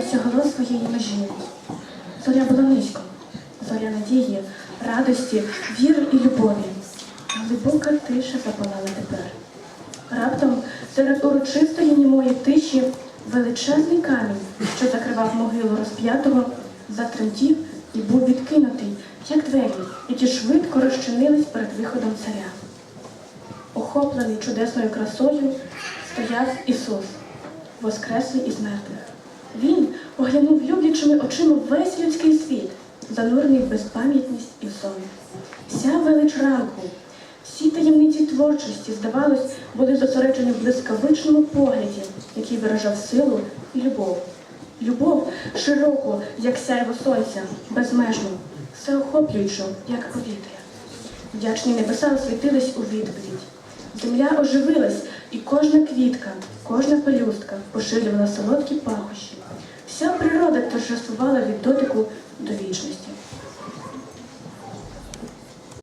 досягало своєї межі. Зоря була низько, зоря надії, радості, віри і любові. Глибока тиша запалала тепер. Раптом серед урочистої німої тиші величезний камінь, що закривав могилу розп'ятого, затремтів і був відкинутий, як двері, які швидко розчинились перед виходом царя. Охоплений чудесною красою, стояв Ісус, воскреслий із мертвих. Він оглянув люблячими очима весь людський світ, занурений в безпам'ятність і сон. Вся велич ранку, всі таємниці творчості, здавалось, були зосереджені в блискавичному погляді, який виражав силу і любов. Любов широку, як сяйво сонця, безмежну, всеохоплюючу, як повітря. Вдячні небеса освітились у відповідь. Земля оживилась, і кожна квітка, кожна пелюстка поширювала солодкі пахощі. Вся природа торжествувала від дотику до вічності.